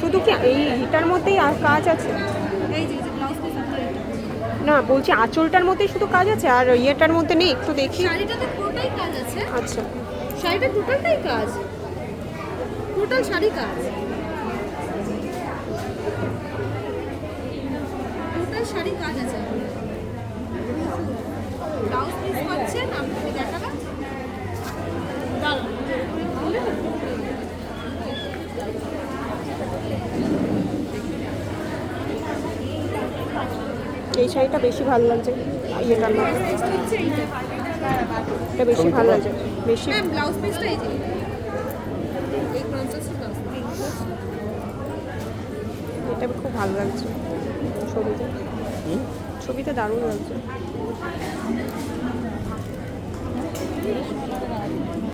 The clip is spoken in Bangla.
শুধু কি এই এটার মধ্যেই আর কাজ আছে? না বলছি আঁচলটার মধ্যেই শুধু কাজ আছে আর ইয়েটার মধ্যে নেই? একটু দেখি। শাড়িটাতে পুরোটাই কাজ আছে। আচ্ছা। শাড়িটা টোটালটাই কাজ। টোটাল শাড়ি কাজ। টোটাল শাড়ি কাজ আছে। এই শাড়িটা বেশি ভালো লাগছে। ইয়েটার মধ্যে এটা বেশি ভালো লাগছে। বেশি ব্লাউজ পিসটা এই যে। এটা খুব ভালো লাগছে। ছবিতে? ছবিতে দারুণ লাগছে।